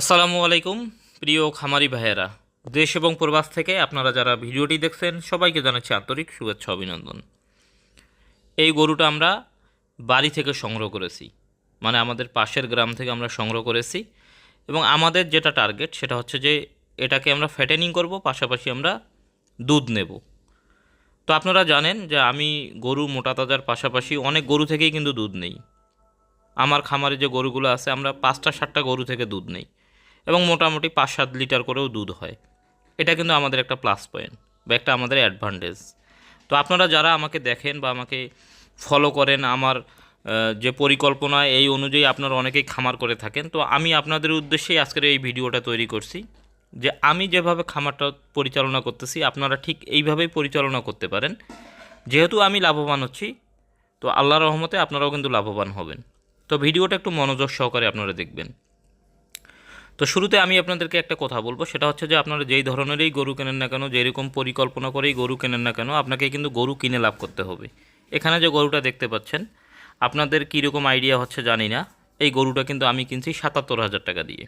আসসালামু আলাইকুম, প্রিয় খামারি ভাইয়েরা। দেশ এবং প্রবাস থেকে আপনারা যারা ভিডিওটি দেখছেন, সবাইকে জানাচ্ছি আন্তরিক শুভেচ্ছা, অভিনন্দন। এই গরুটা আমরা বাড়ি থেকে সংগ্রহ করেছি মানে আমাদের পাশের গ্রাম থেকে আমরা সংগ্রহ করেছি, এবং আমাদের যেটা টার্গেট সেটা হচ্ছে যে এটাকে আমরা ফ্যাটেনিং করব, পাশাপাশি আমরা দুধ নেব। তো আপনারা জানেন যে আমি গরু মোটা তাজার পাশাপাশি অনেক গরু থেকেই কিন্তু দুধ নেই। আমার খামারে যে গরুগুলো আছে, আমরা পাঁচটা, সাতটা গরু থেকে দুধ নেই। এবং মোটামুটি পাঁচ সাত লিটার করেও দুধ হয়। এটা কিন্তু আমাদের একটা প্লাস পয়েন্ট বা একটা আমাদের অ্যাডভান্টেজ তো আপনারা যারা আমাকে দেখেন বা আমাকে ফলো করেন, আমার যে পরিকল্পনা এই অনুযায়ী আপনারা অনেকেই খামার করে থাকেন, তো আমি আপনাদের উদ্দেশ্যেই আজকের এই ভিডিওটা তৈরি করছি যে আমি যেভাবে খামারটা পরিচালনা করতেছি, আপনারা ঠিক এইভাবেই পরিচালনা করতে পারেন। যেহেতু আমি লাভবান হচ্ছি, তো আল্লাহর রহমতে আপনারাও কিন্তু লাভবান হবেন। তো ভিডিওটা একটু মনোযোগ সহকারে আপনারা দেখবেন। তো শুরুতে আমি আপনাদেরকে একটা কথা বলব, সেটা হচ্ছে যে আপনারা যেই ধরনেরই গরু কেনেন না কেন, যেরকম পরিকল্পনা করেই গরু কেনেন না কেন, আপনাকে কিন্তু গরু কিনে লাভ করতে হবে। এখানে যে গরুটা দেখতে পাচ্ছেন, আপনাদের কীরকম আইডিয়া হচ্ছে জানি না, এই গরুটা কিন্তু আমি কিনছি সাতাত্তর হাজার টাকা দিয়ে।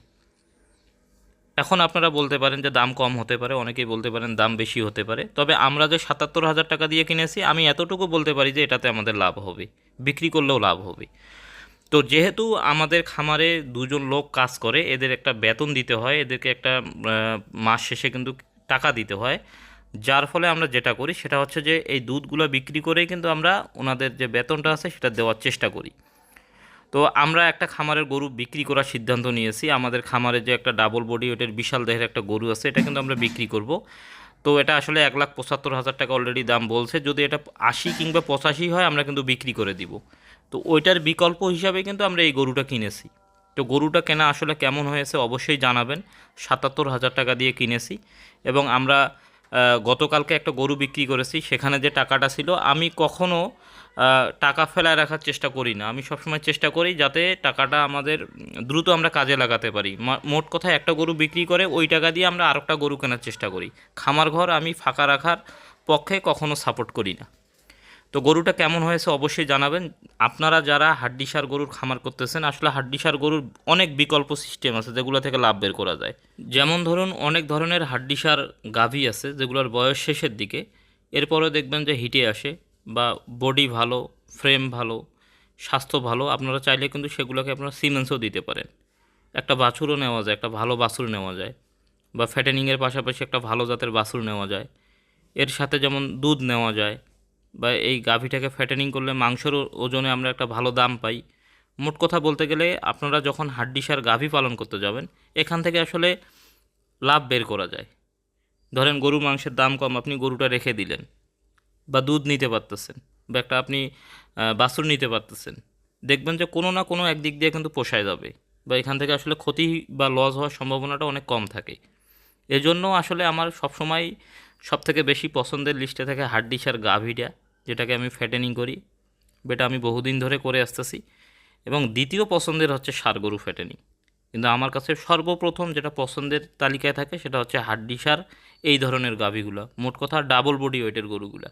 এখন আপনারা বলতে পারেন যে দাম কম হতে পারে, অনেকেই বলতে পারেন দাম বেশি হতে পারে, তবে আমরা যে সাতাত্তর হাজার টাকা দিয়ে কিনেছি, আমি এতটুকু বলতে পারি যে এটাতে আমাদের লাভ হবে, বিক্রি করলেও লাভ হবে। তো যেহেতু আমাদের খামারে দুজন লোক কাজ করে, এদের একটা বেতন দিতে হয়, এদেরকে একটা মাস শেষে কিন্তু টাকা দিতে হয়। যার ফলে আমরা যেটা করি, সেটা হচ্ছে যে এই দুধগুলো বিক্রি করেই কিন্তু আমরা ওনাদের যে বেতনটা আছে, সেটা দেওয়ার চেষ্টা করি। তো আমরা একটা খামারের গরু বিক্রি করার সিদ্ধান্ত নিয়েছি। আমাদের খামারে যে একটা ডাবল বডি ওটার বিশাল দেহের একটা গরু আছে, এটা কিন্তু আমরা বিক্রি করব। তো এটা আসলে এক লাখ পঁচাত্তর হাজার টাকা অলরেডি দাম বলছে। যদি এটা আশি কিংবা পঁচাশি হয়, আমরা কিন্তু বিক্রি করে দিব। তো ওইটার বিকল্প হিসাবে কিন্তু আমরা এই গরুটা কিনেছি। তো গরুটা কেনা আসলে কেমন হয়েছে অবশ্যই জানাবেন। সাতাত্তর হাজার টাকা দিয়ে কিনেছি। এবং আমরা গতকালকে একটা গরু বিক্রি করেছি সেখানে যে টাকাটা ছিল আমি কখনো আহ, টাকা ফেলায় রাখার চেষ্টা করি না। আমি সবসময় চেষ্টা করি যাতে টাকাটা আমাদের দ্রুত আমরা কাজে লাগাতে পারি। মোট কথা একটা গরু বিক্রি করে ওই টাকা দিয়ে আমরা আরেকটা গরু কেনার চেষ্টা করি। খামার ঘর আমি ফাঁকা রাখার পক্ষে কখনো সাপোর্ট করি না। তো গরুটা কেমন হয়েছে অবশ্যই জানাবেন। আপনারা যারা হাড্ডিসার গরুর খামার করতেছেন, আসলে হাড্ডিসার গরুর অনেক বিকল্প সিস্টেম আছে যেগুলো থেকে লাভ বের করা যায়। যেমন ধরুন, অনেক ধরনের হাড্ডিসার গাভী আছে যেগুলোর বয়স শেষের দিকে। এরপরে দেখবেন যে হিটে আসে বা বডি ভালো ফ্রেম ভালো, স্বাস্থ্য ভালো, আপনারা চাইলে কিন্তু সেগুলোকে আপনারা সিমেন্সও দিতে পারেন। একটা বাছুরও নেওয়া যায়, একটা ভালো বাছুর নেওয়া যায় বা ফ্যাটেনিংয়ের পাশাপাশি একটা ভালো জাতের বাছুর নেওয়া যায়। এর সাথে যেমন দুধ নেওয়া যায় বা এই গাভীটাকে ফ্যাটেনিং করলে মাংসের ওজনে আমরা একটা ভালো দাম পাই। মোট কথা বলতে গেলে আপনারা যখন হাড্ডিসার গাভী পালন করতে যাবেন, এখান থেকে আসলে লাভ বের করা যায়। ধরেন গরু মাংসের দাম কম, আপনি গরুটা রেখে দিলেন বা দুধ নিতে পারতেছেন বা একটা আপনি বাছুর নিতে পারতেছেন। দেখবেন যে কোনো না কোনো একদিক দিয়ে কিন্তু পোষায় যাবে বা এখান থেকে আসলে ক্ষতি বা লস হওয়ার সম্ভাবনাটা অনেক কম থাকে। এজন্য আসলে আমার সবসময় সব থেকে বেশি পছন্দের লিস্টে থাকে হাড্ডিসার গাভীটা। যেটাকে আমি ফ্যাটেনিং করি। বেটা, আমি বহুদিন ধরে করে আসতেছি। এবং দ্বিতীয় পছন্দের হচ্ছে গরু ফ্যাটেনিং কিন্তু আমার কাছে সর্বপ্রথম যেটা পছন্দের তালিকায় থাকে সেটা হচ্ছে হাড্ডি সার, এই ধরনের গাভীগুলো। মোট কথা ডাবল বডি ওয়েটের গরুগুলা।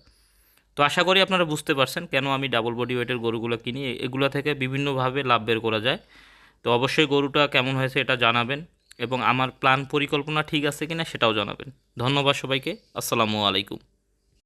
তো আশা করি আপনারা বুঝতে পারছেন কেন আমি ডাবল বডি ওয়েটের গরুগুলো কিনি। এগুলো থেকে বিভিন্নভাবে লাভ বের করা যায়। তো অবশ্যই গরুটা কেমন হয়েছে এটা জানাবেন। এবং আমার প্ল্যান পরিকল্পনা ঠিক আছে কিনা সেটাও জানাবেন। ধন্যবাদ সবাইকে। আসসালামু আলাইকুম।